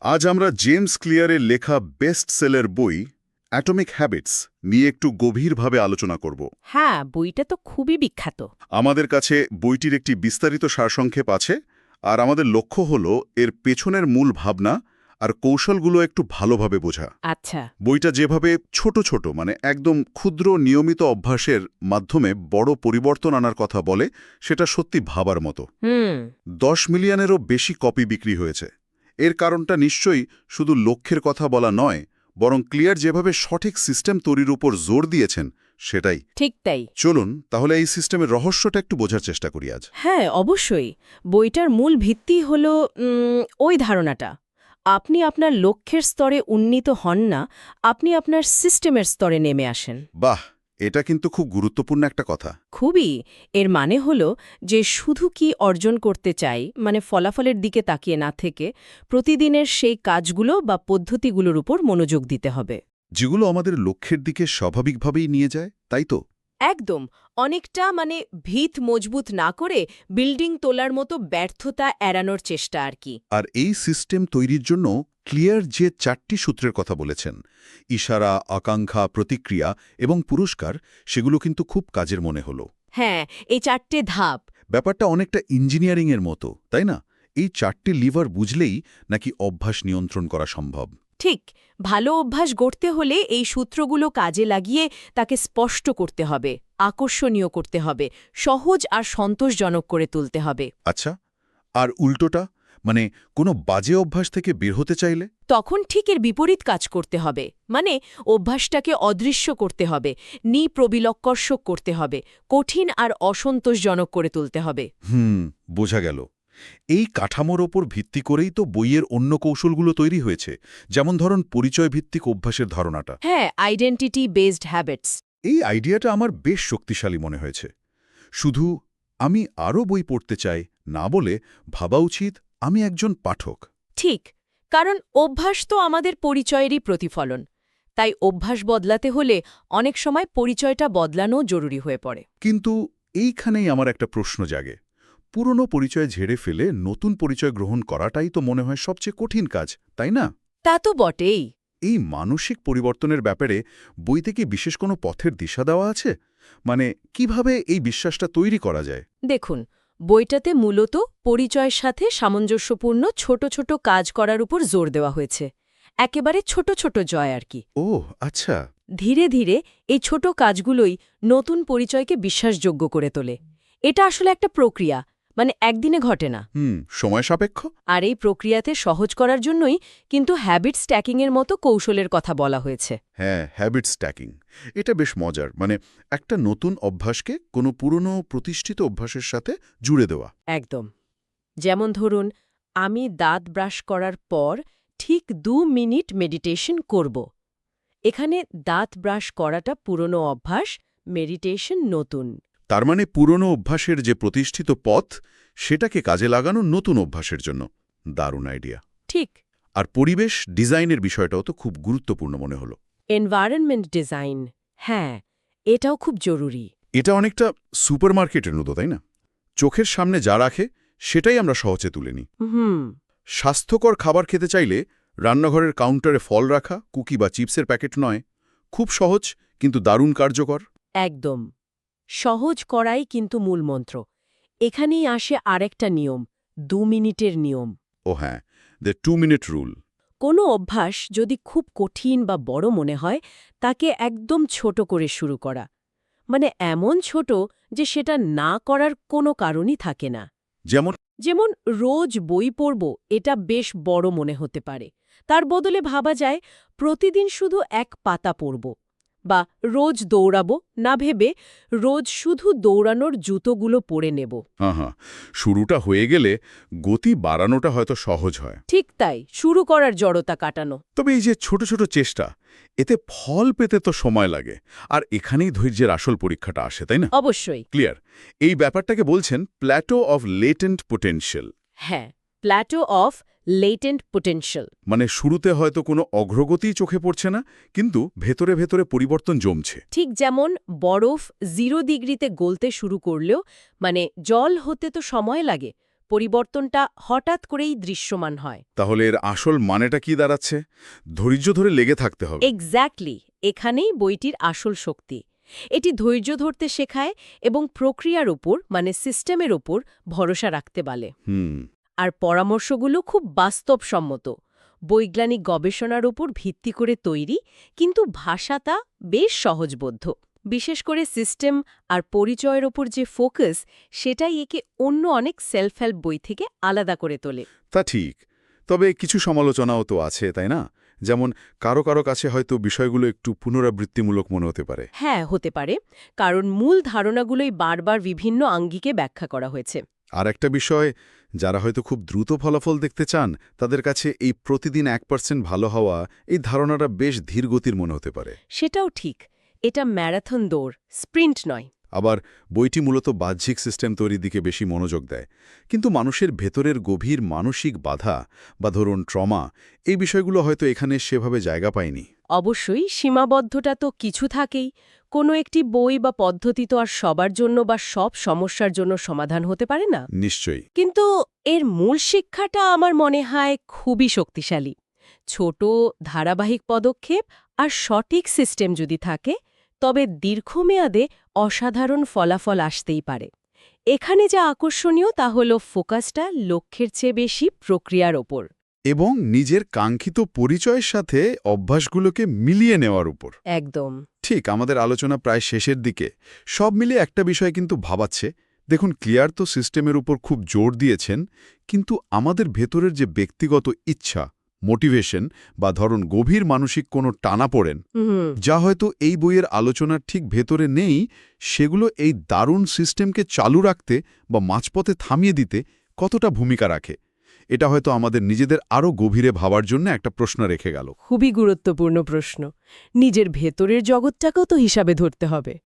আজ আমরা জেমস ক্লিয়ারের লেখা বেস্ট সেলের বই অ্যাটমিক হ্যাবিটস নিয়ে একটু গভীরভাবে আলোচনা করব। হ্যাঁ বইটা তো খুবই বিখ্যাত। আমাদের কাছে বইটির একটি বিস্তারিত সারসংক্ষেপ আছে আর আমাদের লক্ষ্য হল এর পেছনের মূল ভাবনা আর কৌশলগুলো একটু ভালোভাবে বোঝা। আচ্ছা। বইটা যেভাবে ছোট ছোট মানে একদম ক্ষুদ্র নিয়মিত অভ্যাসের মাধ্যমে বড় পরিবর্তন আনার কথা বলে সেটা সত্যি ভাবার মতো। হুম। দশ মিলিয়নেরও বেশি কপি বিক্রি হয়েছে। এর কারণটা নিশ্চয়ই শুধু লক্ষ্যের কথা বলা নয় বরং ক্লিয়ার যেভাবে সঠিক সিস্টেম তৈরির উপর জোর দিয়েছেন সেটাই। ঠিক তাই। চলুন তাহলে এই সিস্টেমের রহস্যটা একটু বোঝার চেষ্টা করি আজ। হ্যাঁ অবশ্যই। বইটার মূল ভিত্তি হল ওই ধারণাটা। আপনি আপনার লক্ষ্যের স্তরে উন্নীত হন না আপনি আপনার সিস্টেমের স্তরে নেমে আসেন। বাহ! এটা কিন্তু খুব গুরুত্বপূর্ণ একটা কথা। খুবই। এর মানে হল যে শুধু কি অর্জন করতে চাই মানে ফলাফলের দিকে তাকিয়ে না থেকে প্রতিদিনের সেই কাজগুলো বা পদ্ধতিগুলোর উপর মনোযোগ দিতে হবে। যেগুলো আমাদের লক্ষ্যের দিকে স্বাভাবিকভাবেই নিয়ে যায় তাই তো? একদম অনেকটা মানে ভিত মজবুত না করে বিল্ডিং তোলার মতো ব্যর্থতা এড়ানোর চেষ্টা আর কি। আর এই সিস্টেম তৈরির জন্য ক্লিয়ার যে চারটি সূত্রের কথা বলেছেন ইশারা আকাঙ্ক্ষা প্রতিক্রিয়া এবং পুরস্কার সেগুলো কিন্তু খুব কাজের মনে হলো। হ্যাঁ এই চারটে ধাপ। ব্যাপারটা অনেকটা ইঞ্জিনিয়ারিংয়ের মতো তাই না? এই চারটি লিভার বুঝলেই নাকি অভ্যাস নিয়ন্ত্রণ করা সম্ভব। ঠিক ভালো অভ্যাস গড়তে হলে এই সূত্রগুলো কাজে লাগিয়ে তাকে স্পষ্ট করতে হবে আকর্ষণীয় করতে হবে সহজ আর সন্তোষজনক করে তুলতে হবে। আচ্ছা আর উল্টোটা? মানে কোনো বাজে অভ্যাস থেকে বের হতে চাইলে? তখন ঠিক এর বিপরীত কাজ করতে হবে মানে অভ্যাসটাকে অদৃশ্য করতে হবে নিপ্রবিলক্কর্ষক করতে হবে কঠিন আর অসন্তোষজনক করে তুলতে হবে। হুম বোঝা গেল। এই কাঠামোর ওপর ভিত্তি করেই তো বইয়ের অন্য কৌশলগুলো তৈরি হয়েছে যেমন ধরুন পরিচয় ভিত্তিক অভ্যাসের ধারণাটা। হ্যাঁ আইডেন্টিটি বেসড হ্যাবিটস এই আইডিয়াটা আমার বেশ শক্তিশালী মনে হয়েছে। শুধু আমি আরও বই পড়তে চাই না বলে ভাবা উচিত আমি একজন পাঠক। ঠিক কারণ অভ্যাস তো আমাদের পরিচয়েরই প্রতিফলন। তাই অভ্যাস বদলাতে হলে অনেক সময় পরিচয়টা বদলানো জরুরি হয়ে পড়ে। কিন্তু এইখানেই আমার একটা প্রশ্ন জাগে। পুরনো পরিচয় ঝেড়ে ফেলে নতুন পরিচয় গ্রহণ করাটাই তো মনে হয় সবচেয়ে কঠিন কাজ তাই না? তা তো বটেই। এই মানসিক পরিবর্তনের ব্যাপারে বইতে কি বিশেষ কোনো পথের দিশা দেওয়া আছে? মানে কীভাবে এই বিশ্বাসটা তৈরি করা যায়? দেখুন বইটাতে মূলত পরিচয়ের সাথে সামঞ্জস্যপূর্ণ ছোট ছোট কাজ করার উপর জোর দেওয়া হয়েছে। একেবারে ছোট ছোট জয় আর কি। ও আচ্ছা। ধীরে ধীরে এই ছোট কাজগুলোই নতুন পরিচয়কে বিশ্বাসযোগ্য করে তোলে। এটা আসলে একটা প্রক্রিয়া মানে একদিনে ঘটে না। হুম সময় সাপেক্ষ? আর এই প্রক্রিয়াতে সহজ করার জন্যই কিন্তু হ্যাবিট স্ট্যাকিংয়ের মতো কৌশলের কথা বলা হয়েছে। হ্যাঁ হ্যাবিট স্ট্যাকিং এটা বেশ মজার মানে একটা নতুন অভ্যাসকে কোনো পুরনো প্রতিষ্ঠিত অভ্যাসের সাথে জুড়ে দেওয়া। একদম। যেমন ধরুন আমি দাঁত ব্রাশ করার পর ঠিক দু মিনিট মেডিটেশন করব। এখানে দাঁত ব্রাশ করাটা পুরনো অভ্যাস মেডিটেশন নতুন। তার মানে পুরনো অভ্যাসের যে প্রতিষ্ঠিত পথ সেটাকে কাজে লাগানো নতুন অভ্যাসের জন্য। দারুণ আইডিয়া। ঠিক। আর পরিবেশ ডিজাইনের বিষয়টাও তো খুব গুরুত্বপূর্ণ মনে হলো। এনভায়রনমেন্ট ডিজাইন হ্যাঁ এটাও খুব জরুরি। এটা অনেকটা সুপারমার্কেটের মতো তাই না? চোখের সামনে যা রাখে সেটাই আমরা সহজে তুলে নিই। স্বাস্থ্যকর খাবার খেতে চাইলে রান্নাঘরের কাউন্টারে ফল রাখা কুকি বা চিপসের প্যাকেট নয়। খুব সহজ কিন্তু দারুণ কার্যকর। একদম। সহজ করাই কিন্তু মূলমন্ত্র এখানেই আসে আরেকটা নিয়ম দু মিনিটের নিয়ম। ও হ্যাঁ দ্য টু মিনিট রুল কোনো অভ্যাস যদি খুব কঠিন বা বড় মনে হয় তাকে একদম ছোট করে শুরু করা। মানে এমন ছোট যে সেটা না করার কোনো কারণই থাকে না। যেমন যেমন রোজ বই পড়ব এটা বেশ বড় মনে হতে পারে। তার বদলে ভাবা যায় প্রতিদিন শুধু এক পাতা পড়ব। বা রোজ দৌড়াবো না ভেবে রোজ শুধু দৌড়ানোর জুতোগুলো পরে নেব। হ্যাঁ হ্যাঁ শুরুটা হয়ে গেলে গতি বাড়ানোটা হয়তো সহজ হয়। ঠিক তাই শুরু করার জড়তা কাটানো। তবে এই যে ছোট ছোট চেষ্টা এতে ফল পেতে তো সময় লাগে আর এখানেই ধৈর্যের আসল পরীক্ষাটা আসে তাই না? অবশ্যই। ক্লিয়ার। এই ব্যাপারটাকে বলছেন প্ল্যাটো অফ লেটেন্ট পোটেনশিয়াল। হ্যাঁ প্ল্যাটো অফ লেটেন্ট পোটেনশিয়াল মানে শুরুতে হয়তো কোনো অগ্রগতিই চোখে পড়ছে না কিন্তু ভেতরে ভেতরে পরিবর্তন জমছে। ঠিক যেমন বরফ জিরো ডিগ্রিতে গলতে শুরু করলেও মানে জল হতে তো সময় লাগে পরিবর্তনটা হঠাৎ করেই দৃশ্যমান হয়। তাহলে এর আসল মানেটা কি দাঁড়াচ্ছে? ধৈর্য ধরে লেগে থাকতে হবে। এক্স্যাক্টলি এখানেই বইটির আসল শক্তি। এটি ধৈর্য ধরতে শেখায় এবং প্রক্রিয়ার উপর মানে সিস্টেমের উপর ভরসা রাখতে বলে হুম। আর পরামর্শগুলো খুব বাস্তবসম্মত। বৈজ্ঞানিক গবেষণার উপর ভিত্তি করে তৈরি কিন্তু ভাষাটা বেশ সহজবোধ্য। বিশেষ করে সিস্টেম আর পরিচয়ের ওপর যে ফোকাস সেটাই একে অন্য অনেক সেলফ হেল্প বই থেকে আলাদা করে তোলে। তা ঠিক তবে কিছু সমালোচনাও তো আছে তাই না? যেমন কারও কারও কাছে হয়তো বিষয়গুলো একটু পুনরাবৃত্তিমূলক মনে হতে পারে। হ্যাঁ হতে পারে কারণ মূল ধারণাগুলোই বারবার বিভিন্ন আঙ্গিকে ব্যাখ্যা করা হয়েছে। আর একটা বিষয় যারা হয়তো খুব দ্রুত ফলাফল দেখতে চান, তাদের কাছে এই প্রতিদিন এক পার্সেন্ট ভালো হওয়া এই ধারণাটা বেশ ধীরগতির মনে হতে পারে। সেটাও ঠিক। এটা ম্যারাথন দৌড়, স্প্রিন্ট নয়। আবার বইটি মূলত বাহ্যিক সিস্টেম তৈরির দিকে বেশি মনোযোগ দেয়। কিন্তু মানুষের ভেতরের গভীর মানসিক বাধা বা ধরুন ট্রমা এই বিষয়গুলো হয়তো এখানে সেভাবে জায়গা পায়নি। অবশ্যই সীমাবদ্ধতা তো কিছু থাকেই। কোনো একটি বই বা পদ্ধতি তো আর সবার জন্য বা সব সমস্যার জন্য সমাধান হতে পারে না। নিশ্চয়ই। কিন্তু এর মূল শিক্ষাটা আমার মনে হয় খুবই শক্তিশালী। ছোট ধারাবাহিক পদক্ষেপ আর সঠিক সিস্টেম যদি থাকে তবে দীর্ঘমেয়াদে অসাধারণ ফলাফল আসতেই পারে। এখানে যা আকর্ষণীয় তা হল ফোকাসটা লক্ষ্যের চেয়ে বেশি প্রক্রিয়ার ওপর। এবং নিজের কাঙ্ক্ষিত পরিচয়ের সাথে অভ্যাসগুলোকে মিলিয়ে নেওয়ার উপর। একদম। ঠিক আমাদের আলোচনা প্রায় শেষের দিকে। সব মিলিয়ে একটা বিষয় কিন্তু ভাবাচ্ছে। দেখুন ক্লিয়ার তো সিস্টেমের উপর খুব জোর দিয়েছেন কিন্তু আমাদের ভেতরের যে ব্যক্তিগত ইচ্ছা মোটিভেশন বা ধরুন গভীর মানসিক কোনো টানা পড়েন যা হয়তো এই বইয়ের আলোচনার ঠিক ভেতরে নেই সেগুলো এই দারুণ সিস্টেমকে চালু রাখতে বা মাঝপথে থামিয়ে দিতে কতটা ভূমিকা রাখে? এটা হয়তো আমাদের নিজেদের আরও গভীরে ভাবার জন্য একটা প্রশ্ন রেখে গেল। খুবই গুরুত্বপূর্ণ প্রশ্ন। নিজের ভেতরের জগৎটাকেও তো হিসাবে ধরতে হবে।